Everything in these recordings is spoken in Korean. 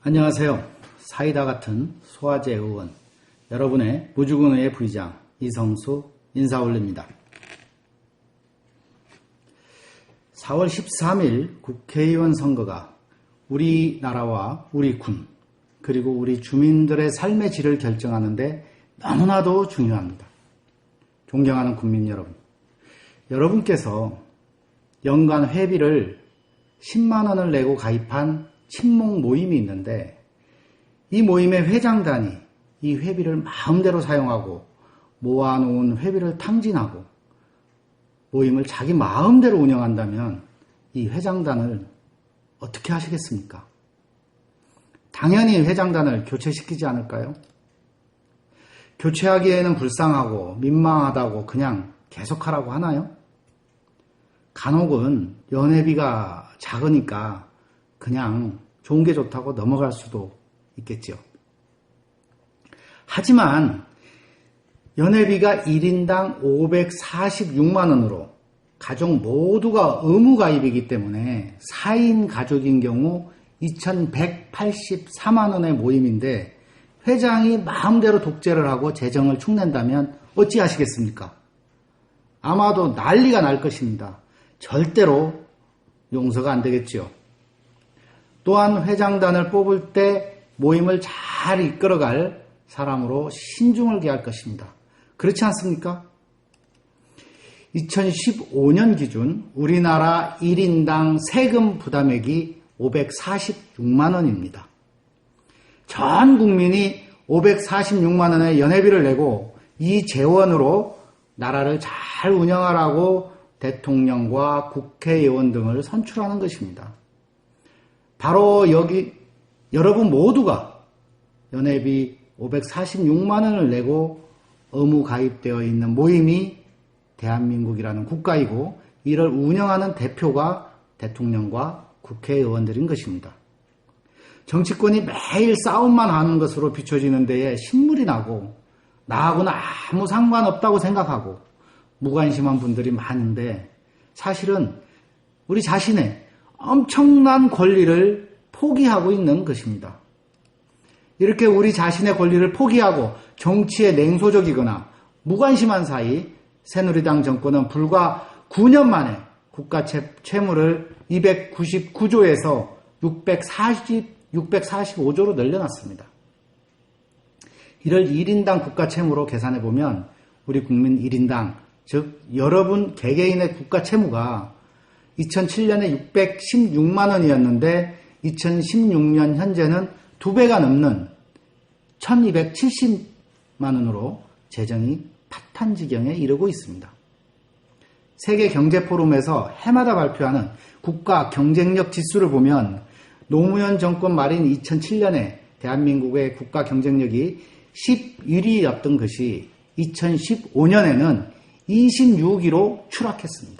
안녕하세요. 사이다 같은 소화제 의원, 여러분의 무주군의 부의장 이성수 인사 올립니다. 4월 13일 국회의원 선거가 우리나라와 우리 군, 그리고 우리 주민들의 삶의 질을 결정하는데 너무나도 중요합니다. 존경하는 국민 여러분. 여러분께서 연간 회비를 10만원을 내고 가입한 친목 모임이 있는데 이 모임의 회장단이 이 회비를 마음대로 사용하고 모아놓은 회비를 탕진하고 모임을 자기 마음대로 운영한다면 이 회장단을 어떻게 하시겠습니까? 당연히 회장단을 교체시키지 않을까요? 교체하기에는 불쌍하고 민망하다고 그냥 계속하라고 하나요? 간혹은 연회비가 작으니까 그냥 좋은 게 좋다고 넘어갈 수도 있겠죠. 하지만 연회비가 1인당 546만원으로 가족 모두가 의무가입이기 때문에 4인 가족인 경우 2184만원의 모임인데 회장이 마음대로 독재를 하고 재정을 축낸다면 어찌하시겠습니까? 아마도 난리가 날 것입니다. 절대로 용서가 안 되겠죠. 또한 회장단을 뽑을 때 모임을 잘 이끌어갈 사람으로 신중을 기할 것입니다. 그렇지 않습니까? 2015년 기준 우리나라 1인당 세금 부담액이 546만 원입니다. 전 국민이 546만 원의 연회비를 내고 이 재원으로 나라를 잘 운영하라고 대통령과 국회의원 등을 선출하는 것입니다. 바로 여기 여러분 모두가 연회비 546만 원을 내고 의무 가입되어 있는 모임이 대한민국이라는 국가이고 이를 운영하는 대표가 대통령과 국회의원들인 것입니다. 정치권이 매일 싸움만 하는 것으로 비춰지는 데에 신물이 나고 나하고는 아무 상관없다고 생각하고 무관심한 분들이 많은데 사실은 우리 자신의 엄청난 권리를 포기하고 있는 것입니다. 이렇게 우리 자신의 권리를 포기하고 정치에 냉소적이거나 무관심한 사이 새누리당 정권은 불과 9년 만에 국가 채무를 299조에서 640, 645조로 늘려놨습니다. 이를 1인당 국가 채무로 계산해 보면 우리 국민 1인당, 즉 여러분 개개인의 국가 채무가 2007년에 616만 원이었는데 2016년 현재는 두 배가 넘는 1270만 원으로 재정이 파탄 지경에 이르고 있습니다. 세계 경제 포럼에서 해마다 발표하는 국가 경쟁력 지수를 보면 노무현 정권 말인 2007년에 대한민국의 국가 경쟁력이 11위였던 것이 2015년에는 26위로 추락했습니다.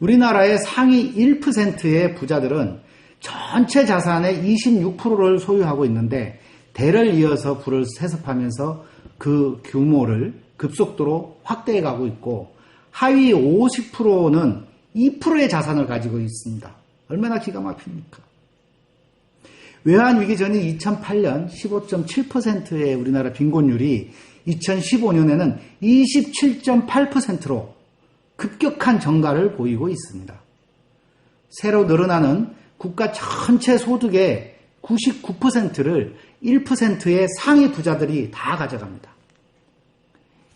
우리나라의 상위 1%의 부자들은 전체 자산의 26%를 소유하고 있는데 대를 이어서 부를 세습하면서 그 규모를 급속도로 확대해 가고 있고 하위 50%는 2%의 자산을 가지고 있습니다. 얼마나 기가 막힙니까? 외환 위기 전인 2008년 15.7%의 우리나라 빈곤율이 2015년에는 27.8%로 급격한 증가를 보이고 있습니다. 새로 늘어나는 국가 전체 소득의 99%를 1%의 상위 부자들이 다 가져갑니다.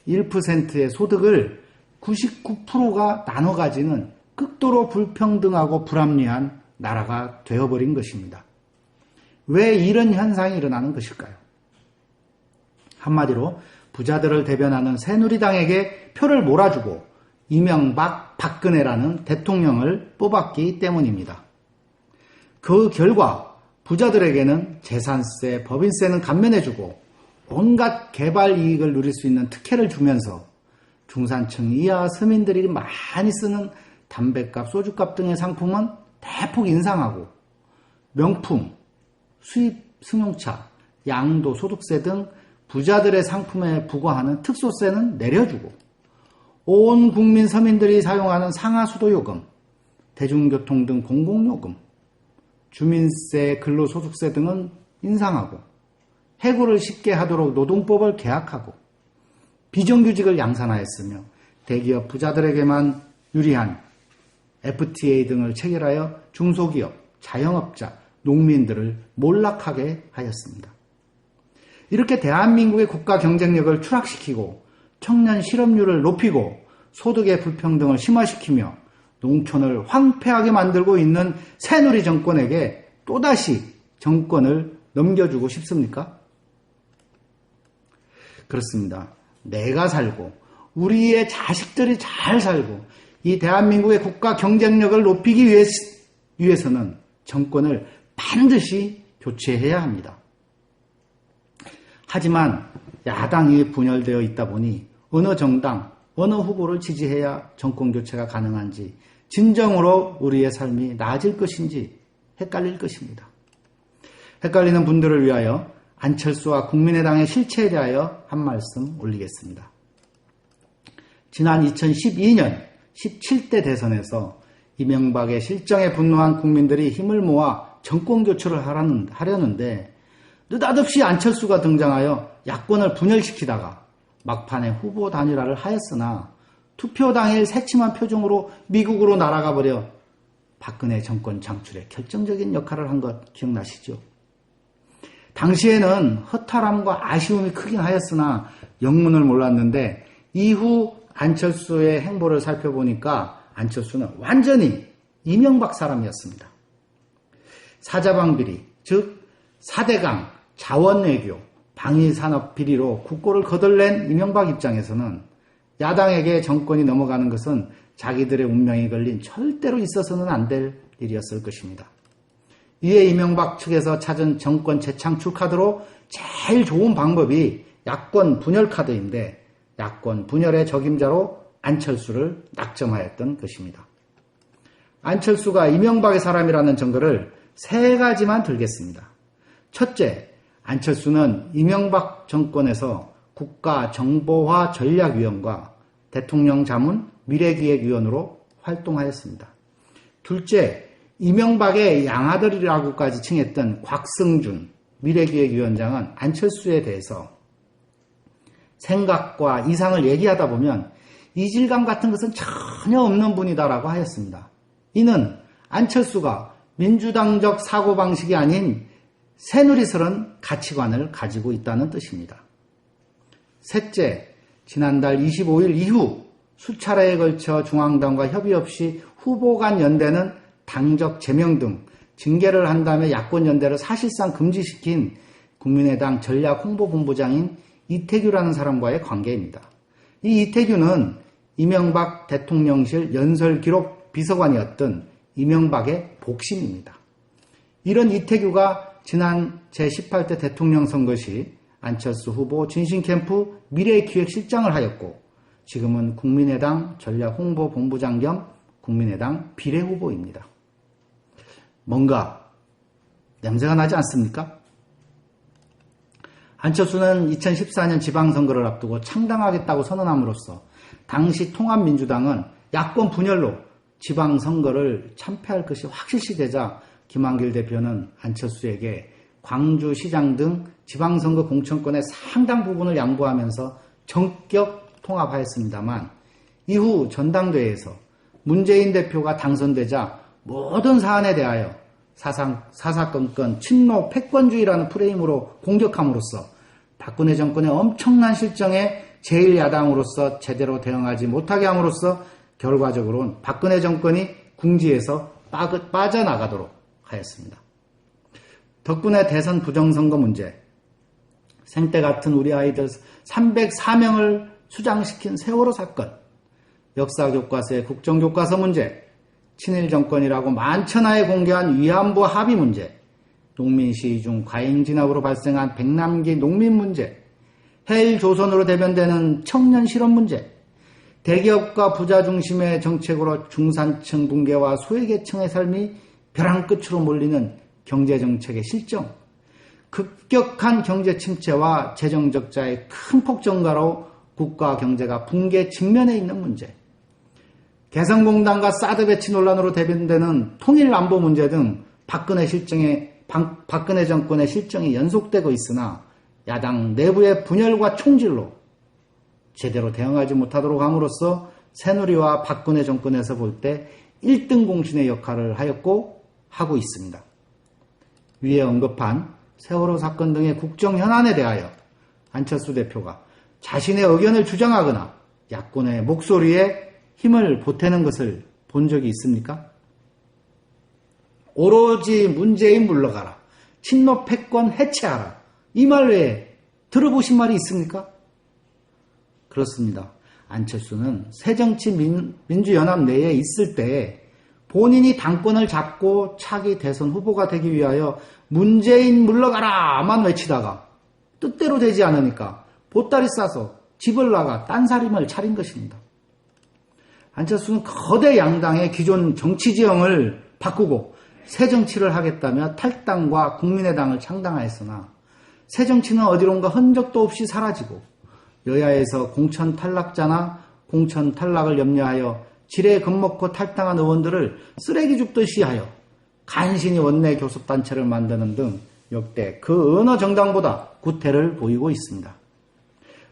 1%의 소득을 99%가 나눠 가지는 극도로 불평등하고 불합리한 나라가 되어버린 것입니다. 왜 이런 현상이 일어나는 것일까요? 한마디로 부자들을 대변하는 새누리당에게 표를 몰아주고 이명박, 박근혜라는 대통령을 뽑았기 때문입니다. 그 결과 부자들에게는 재산세, 법인세는 감면해주고 온갖 개발 이익을 누릴 수 있는 특혜를 주면서 중산층 이하 서민들이 많이 쓰는 담배값, 소주값 등의 상품은 대폭 인상하고 명품, 수입 승용차, 양도, 소득세 등 부자들의 상품에 부과하는 특소세는 내려주고 온 국민 서민들이 사용하는 상하수도 요금, 대중교통 등 공공요금, 주민세, 근로소득세 등은 인상하고 해고를 쉽게 하도록 노동법을 개혁하고 비정규직을 양산하였으며 대기업 부자들에게만 유리한 FTA 등을 체결하여 중소기업, 자영업자, 농민들을 몰락하게 하였습니다. 이렇게 대한민국의 국가 경쟁력을 추락시키고 청년 실업률을 높이고 소득의 불평등을 심화시키며 농촌을 황폐하게 만들고 있는 새누리 정권에게 또다시 정권을 넘겨주고 싶습니까? 그렇습니다. 내가 살고 우리의 자식들이 잘 살고 이 대한민국의 국가 경쟁력을 높이기 위해서는 정권을 반드시 교체해야 합니다. 하지만 야당이 분열되어 있다 보니 어느 정당, 어느 후보를 지지해야 정권 교체가 가능한지 진정으로 우리의 삶이 나아질 것인지 헷갈릴 것입니다. 헷갈리는 분들을 위하여 안철수와 국민의당의 실체에 대하여 한 말씀 올리겠습니다. 지난 2012년 17대 대선에서 이명박의 실정에 분노한 국민들이 힘을 모아 정권 교체를 하려는데 느닷없이 안철수가 등장하여 야권을 분열시키다가 막판에 후보 단일화를 하였으나 투표 당일 새침한 표정으로 미국으로 날아가 버려 박근혜 정권 장출에 결정적인 역할을 한 것 기억나시죠? 당시에는 허탈함과 아쉬움이 크긴 하였으나 영문을 몰랐는데 이후 안철수의 행보를 살펴보니까 안철수는 완전히 이명박 사람이었습니다. 사자방 비리, 즉 사대강, 자원외교, 방위산업 비리로 국고를 거덜낸 이명박 입장에서는 야당에게 정권이 넘어가는 것은 자기들의 운명이 걸린 절대로 있어서는 안 될 일이었을 것입니다. 이에 이명박 측에서 찾은 정권 재창출 카드로 제일 좋은 방법이 야권 분열 카드인데 야권 분열의 적임자로 안철수를 낙점하였던 것입니다. 안철수가 이명박의 사람이라는 증거를 세 가지만 들겠습니다. 첫째, 안철수는 이명박 정권에서 국가정보화 전략위원과 대통령 자문 미래기획위원으로 활동하였습니다. 둘째, 이명박의 양아들이라고까지 칭했던 곽승준 미래기획위원장은 안철수에 대해서 생각과 이상을 얘기하다 보면 이질감 같은 것은 전혀 없는 분이다라고 하였습니다. 이는 안철수가 민주당적 사고방식이 아닌 새누리스런 가치관을 가지고 있다는 뜻입니다. 셋째, 지난달 25일 이후 수차례에 걸쳐 중앙당과 협의 없이 후보 간 연대는 당적 제명 등 징계를 한 다음에 야권 연대를 사실상 금지시킨 국민의당 전략 홍보본부장인 이태규라는 사람과의 관계입니다. 이 이태규는 이명박 대통령실 연설 기록 비서관이었던 이명박의 복심입니다. 이런 이태규가 지난 제18대 대통령 선거 시 안철수 후보 진신캠프 미래기획실장을 하였고 지금은 국민의당 전략홍보본부장 겸 국민의당 비례후보입니다. 뭔가 냄새가 나지 않습니까? 안철수는 2014년 지방선거를 앞두고 창당하겠다고 선언함으로써 당시 통합민주당은 야권 분열로 지방선거를 참패할 것이 확실시 되자 김한길 대표는 안철수에게 광주시장 등 지방선거 공천권의 상당 부분을 양보하면서 전격 통합하였습니다만 이후 전당대회에서 문재인 대표가 당선되자 모든 사안에 대하여 사상, 사사건건 친노 패권주의라는 프레임으로 공격함으로써 박근혜 정권의 엄청난 실정에 제1야당으로서 제대로 대응하지 못하게 함으로써 결과적으로는 박근혜 정권이 궁지에서 빠져나가도록 하였습니다. 덕분에 대선 부정선거 문제, 생때 같은 우리 아이들 304명을 수장시킨 세월호 사건, 역사교과서의 국정교과서 문제, 친일 정권이라고 만천하에 공개한 위안부 합의 문제, 농민 시위 중 과잉 진압으로 발생한 백남기 농민 문제, 해일 조선으로 대변되는 청년 실업 문제, 대기업과 부자 중심의 정책으로 중산층 붕괴와 소외계층의 삶이 벼랑 끝으로 몰리는 경제정책의 실정, 급격한 경제 침체와 재정 적자의 큰 폭 증가로 국가 경제가 붕괴 직면해 있는 문제, 개성공단과 사드 배치 논란으로 대변되는 통일 안보 문제 등 박근혜 실정에 박, 박근혜 정권의 실정이 연속되고 있으나 야당 내부의 분열과 총질로 제대로 대응하지 못하도록 함으로써 새누리와 박근혜 정권에서 볼 때 1등 공신의 역할을 하였고 하고 있습니다. 위에 언급한 세월호 사건 등의 국정 현안에 대하여 안철수 대표가 자신의 의견을 주장하거나 야권의 목소리에 힘을 보태는 것을 본 적이 있습니까? 오로지 문재인 물러가라. 친노 패권 해체하라. 이 말 외에 들어보신 말이 있습니까? 그렇습니다. 안철수는 새정치민주연합 내에 있을 때 본인이 당권을 잡고 차기 대선 후보가 되기 위하여 문재인 물러가라만 외치다가 뜻대로 되지 않으니까 보따리 싸서 집을 나가 딴살림을 차린 것입니다. 안철수는 거대 양당의 기존 정치 지형을 바꾸고 새 정치를 하겠다며 탈당과 국민의당을 창당하였으나 새 정치는 어디론가 흔적도 없이 사라지고 여야에서 공천 탈락자나 공천 탈락을 염려하여 지뢰 겁먹고 탈당한 의원들을 쓰레기 줍듯이 하여 간신히 원내 교섭단체를 만드는 등 역대 그 어느 정당보다 구태를 보이고 있습니다.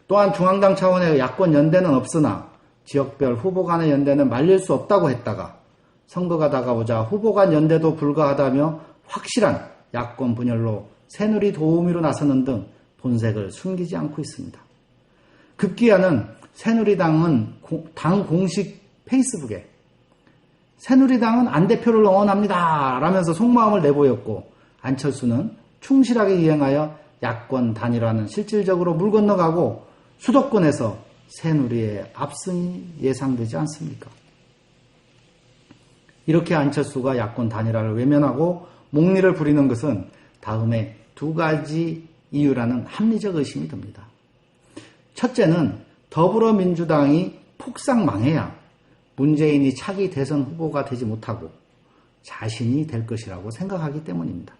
또한 중앙당 차원의 야권 연대는 없으나 지역별 후보 간의 연대는 말릴 수 없다고 했다가 선거가 다가오자 후보 간 연대도 불가하다며 확실한 야권 분열로 새누리 도우미로 나서는 등 본색을 숨기지 않고 있습니다. 급기야는 새누리당은 당 공식 페이스북에 새누리당은 안 대표를 응원합니다. 라면서 속마음을 내보였고 안철수는 충실하게 이행하여 야권 단일화는 실질적으로 물 건너가고 수도권에서 새누리의 압승이 예상되지 않습니까? 이렇게 안철수가 야권 단일화를 외면하고 목리를 부리는 것은 다음에 두 가지 이유라는 합리적 의심이 듭니다. 첫째는 더불어민주당이 폭삭 망해야 문재인이 차기 대선 후보가 되지 못하고 자신이 될 것이라고 생각하기 때문입니다.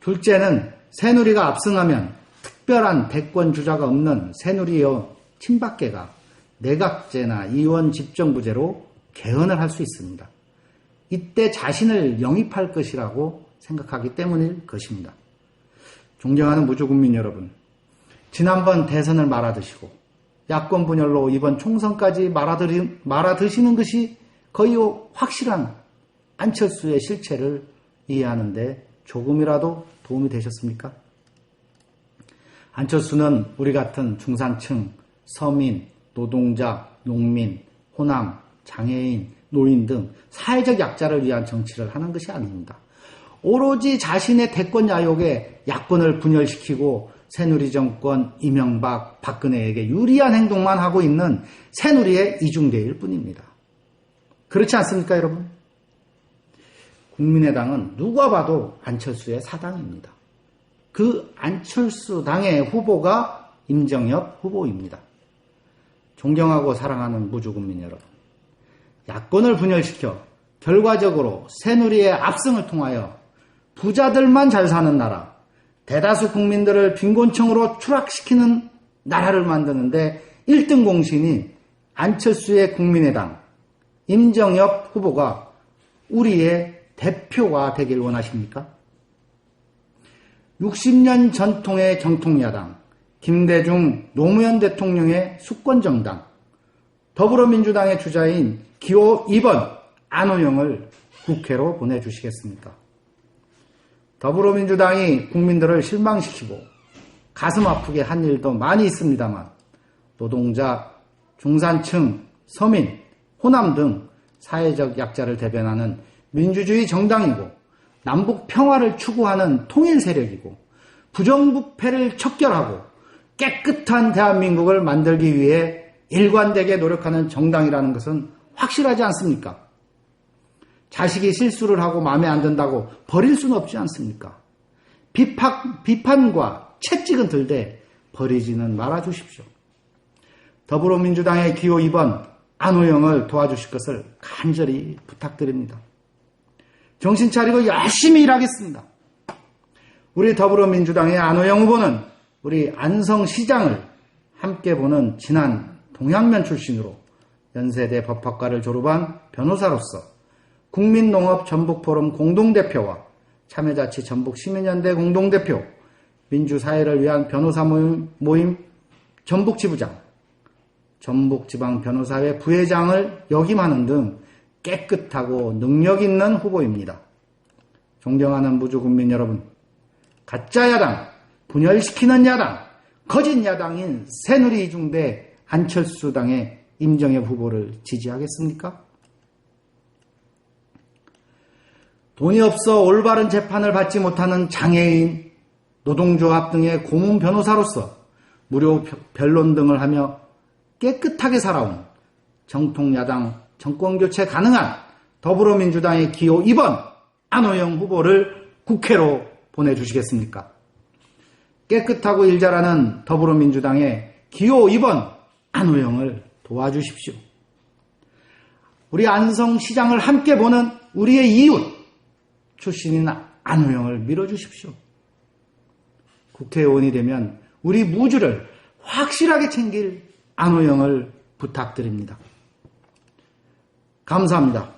둘째는 새누리가 압승하면 특별한 대권 주자가 없는 새누리여 친박계가 내각제나 이원 집정부제로 개헌을 할 수 있습니다. 이때 자신을 영입할 것이라고 생각하기 때문일 것입니다. 존경하는 무주국민 여러분, 지난번 대선을 말아드시고 야권 분열로 이번 총선까지 말아드리, 말아드시는 것이 거의 확실한 안철수의 실체를 이해하는데 조금이라도 도움이 되셨습니까? 안철수는 우리 같은 중산층, 서민, 노동자, 농민, 호남, 장애인, 노인 등 사회적 약자를 위한 정치를 하는 것이 아닙니다. 오로지 자신의 대권 야욕에 야권을 분열시키고 새누리 정권 이명박 박근혜에게 유리한 행동만 하고 있는 새누리의 이중대일 뿐입니다. 그렇지 않습니까, 여러분? 국민의당은 누가 봐도 안철수의 사당입니다. 그 안철수 당의 후보가 임정엽 후보입니다. 존경하고 사랑하는 무주국민 여러분. 야권을 분열시켜 결과적으로 새누리의 압승을 통하여 부자들만 잘 사는 나라, 대다수 국민들을 빈곤층으로 추락시키는 나라를 만드는데 1등 공신이 안철수의 국민의당 임정엽 후보가 우리의 대표가 되길 원하십니까? 60년 전통의 정통야당, 김대중 노무현 대통령의 수권정당, 더불어민주당의 주자인 기호 2번 안호영을 국회로 보내주시겠습니까? 더불어민주당이 국민들을 실망시키고 가슴 아프게 한 일도 많이 있습니다만 노동자, 중산층, 서민, 호남 등 사회적 약자를 대변하는 민주주의 정당이고 남북 평화를 추구하는 통일 세력이고 부정부패를 척결하고 깨끗한 대한민국을 만들기 위해 일관되게 노력하는 정당이라는 것은 확실하지 않습니까? 자식이 실수를 하고 마음에 안 든다고 버릴 수는 없지 않습니까? 비판, 비판과 채찍은 들되 버리지는 말아 주십시오. 더불어민주당의 기호 2번 안호영을 도와주실 것을 간절히 부탁드립니다. 정신 차리고 열심히 일하겠습니다. 우리 더불어민주당의 안호영 후보는 우리 안성시장을 함께 보는 지난 동양면 출신으로 연세대 법학과를 졸업한 변호사로서 국민농업 전북포럼 공동대표와 참여자치 전북 시민연대 공동대표, 민주사회를 위한 변호사 모임, 모임 전북 지부장, 전북 지방 변호사회 부회장을 역임하는 등 깨끗하고 능력 있는 후보입니다. 존경하는 무주국민 여러분, 가짜 야당, 분열시키는 야당, 거짓 야당인 새누리 중대 안철수 당의 임정엽 후보를 지지하겠습니까? 돈이 없어 올바른 재판을 받지 못하는 장애인, 노동조합 등의 고문 변호사로서 무료 변론 등을 하며 깨끗하게 살아온 정통 야당 정권 교체 가능한 더불어민주당의 기호 2번 안호영 후보를 국회로 보내주시겠습니까? 깨끗하고 일 잘하는 더불어민주당의 기호 2번 안호영을 도와주십시오. 우리 안성 시장을 함께 보는 우리의 이웃 출신인 안호영을 밀어주십시오. 국회의원이 되면 우리 무주를 확실하게 챙길 안호영을 부탁드립니다. 감사합니다.